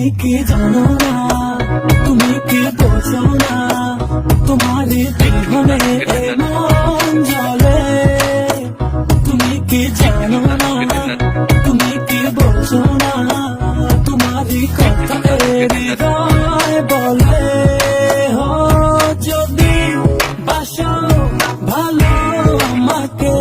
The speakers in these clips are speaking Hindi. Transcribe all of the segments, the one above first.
তুমি কি জানো না? তুমি কি বোঝো না? তোমার জলে। তুমি কি জানো না? তুমি কি বোঝো না? তোমার কথা হৃদয় বলে। যদি বাসো, ভালো আমাকে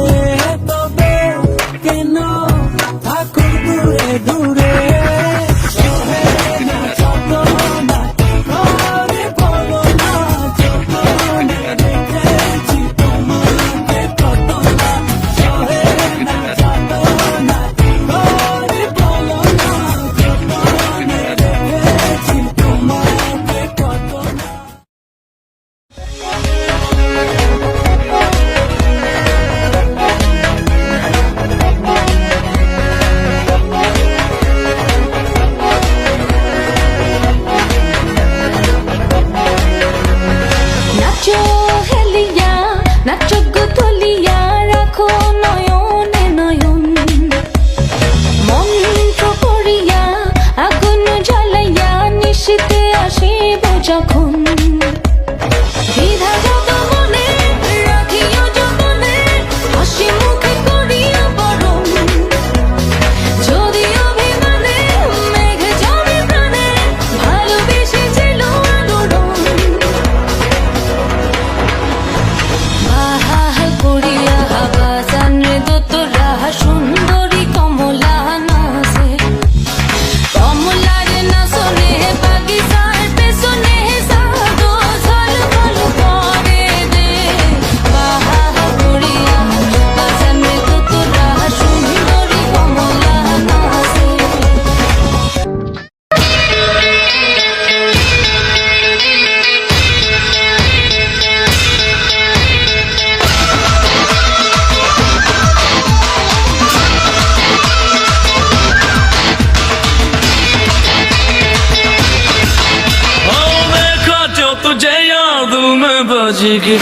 じぎ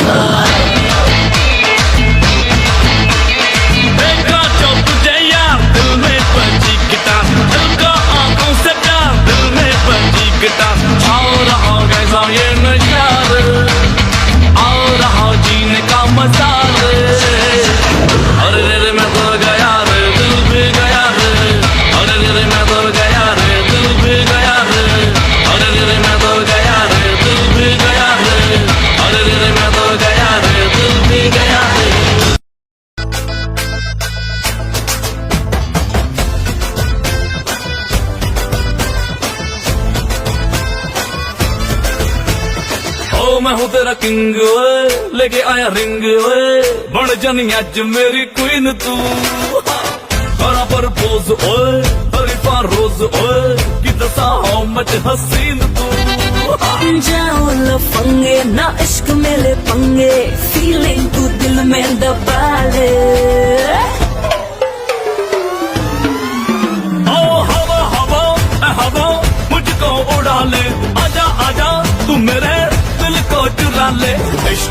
ਮੈਂ ਹੂੰ ਤੇਰਾ ਕਿੰਗ, ਓਏ, ਲੈ ਕੇ ਆਇਆ ਰਿੰਗ, ਓਏ। ਬਣ ਜਾਨੀ ਅੱਜ ਮੇਰੀ ਕੁਈਨ ਤੂੰ। ਕਰਾਂ ਪਰਪੋਜ਼ ਓਏ, ਹਰੀਫਾ ਰੋਜ਼, ਓਏ। ਕਿ ਦਸਾਂ ਹਾਉ ਮਚ ਹਸੀਨ ਤੂੰ। ਜਾਓ ਲਫੰਗੇ, ਨਾ ਇਸ਼ਕ ਮੇਲੇ ਪੰਗੇ। ਫੀਲਿੰਗ ਤੂੰ ਦਿਲ ਮੇਂ ਦਬਾ ਲੈ।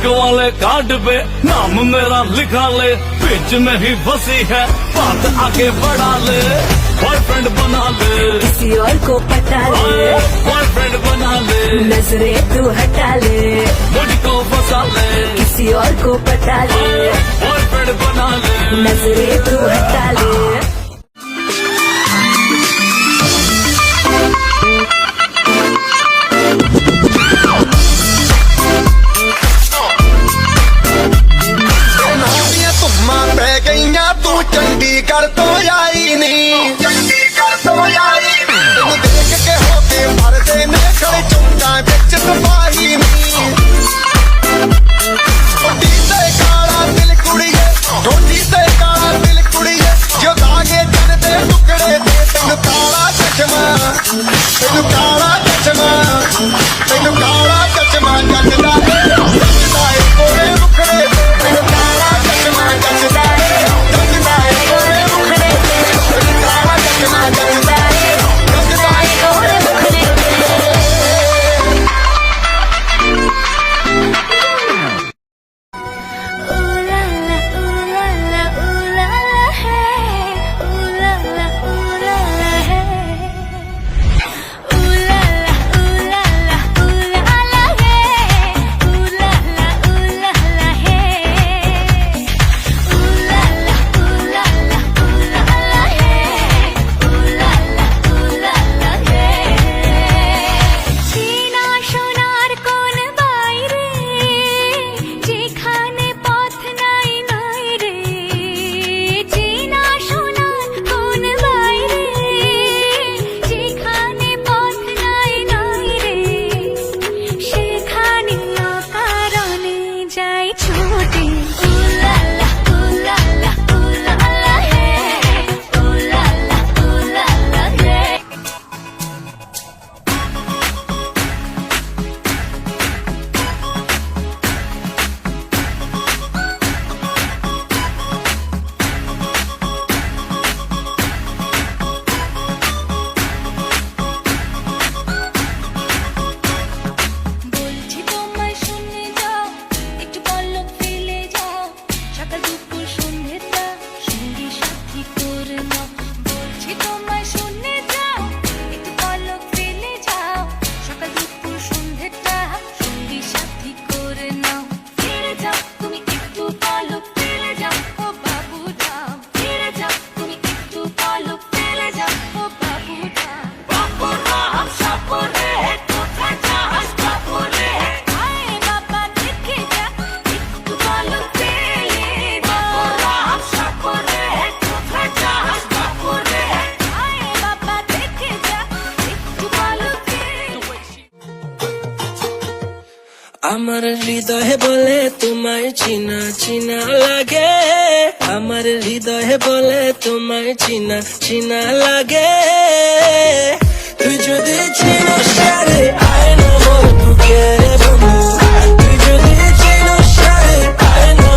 वाले कार्ड पे नाम मेरा लिखा ले। बीच में ही बसी है बात आगे बढ़ा ले। बॉयफ्रेंड बना ले। किसी और को पता ले। बॉयफ्रेंड बना ले। नजरे तू हटा ले। मुझको बसा ले। किसी और को पता ले। बॉयफ्रेंड बना ले। नजरे तू हटा ले। কার তোয়া আমার হৃদয় বলে তোমায় চিনা চিনা লাগে। আমার হৃদয় বলে তোমায় চিনা চিনা লাগে। তুই যদি চিনস আয় না মোর বুকে তুই যদি চিনস আয় না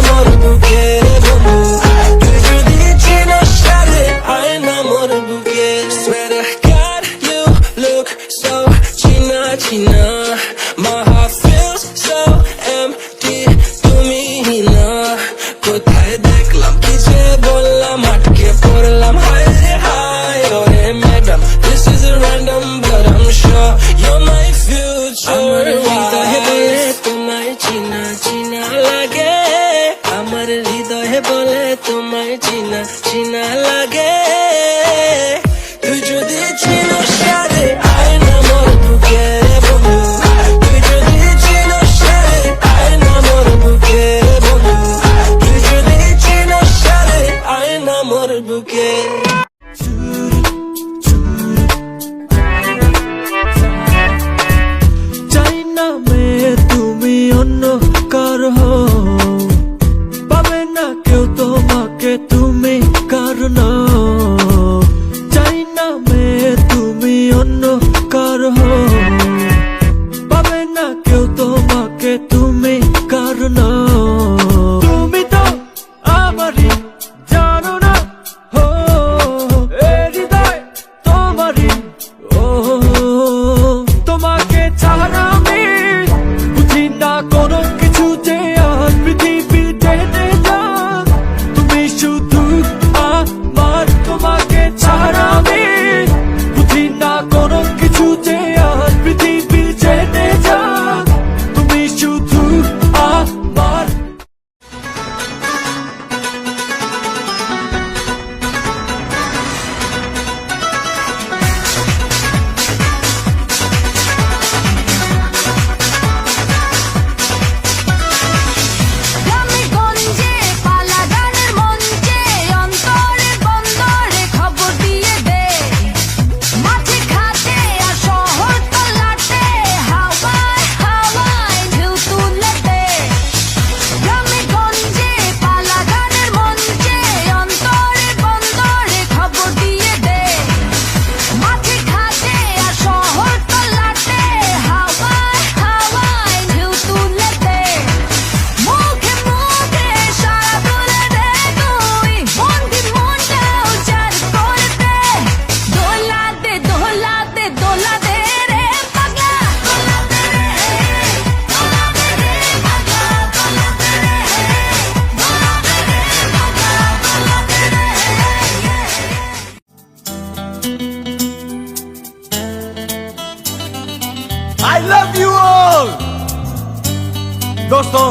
दोस्तों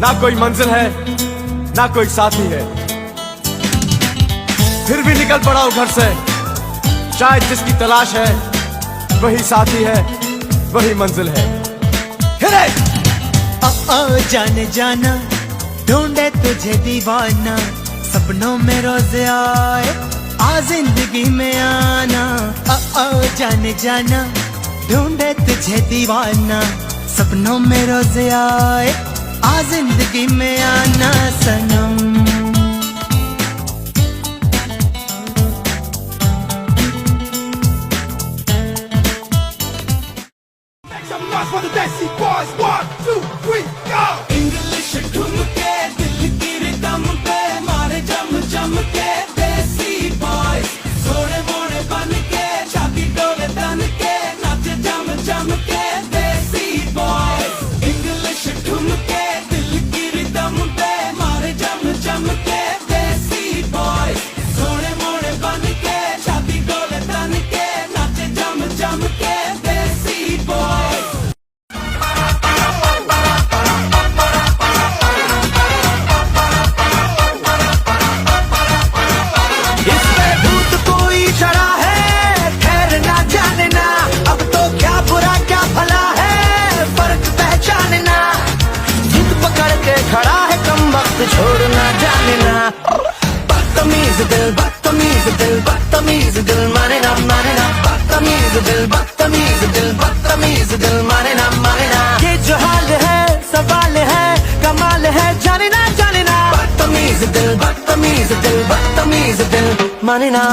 ना कोई मंजिल है ना कोई साथी है। फिर भी निकल पड़ा घर से। शायद जिसकी तलाश है वही साथी है वही मंजिल है। हिरे जाने जाना ढूंढे तुझे दीवाना। सपनों में रोज आए आ ज़िंदगी में आना। आ, आ जाने जाना ढूंढे तुझे दीवाना। सपनों में रोज आए आ ज़िंदगी में आना सनम। बदतमीज दिल माने नाम माने ना। बदतमीज दिल बदतमीज दिल बदतमीज दिल माने नाम माने ना। ये जो हाल है सवाल है कमाल है जाने ना जाने ना। बदतमीज दिल बदतमीज दिल बदतमीज दिल माने ना।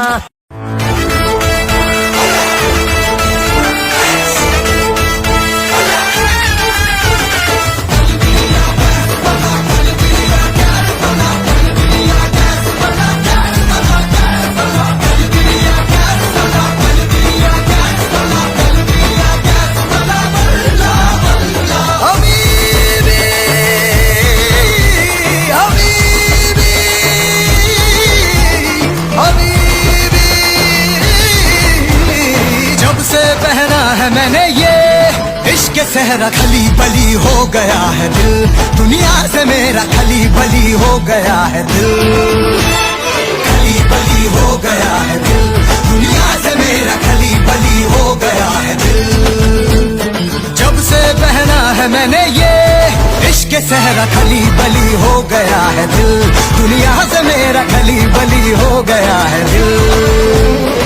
सहरा खली बली हो गया है दिल। दुनिया से मेरा खली बली हो गया है दिल। खली बली हो गया है दिल। दुनिया से मेरा खली बली हो गया है दिल। जब से पहना है मैंने ये, इश्क सहरा खली बली हो गया है दिल। दुनिया से मेरा खली बली हो गया है दिल।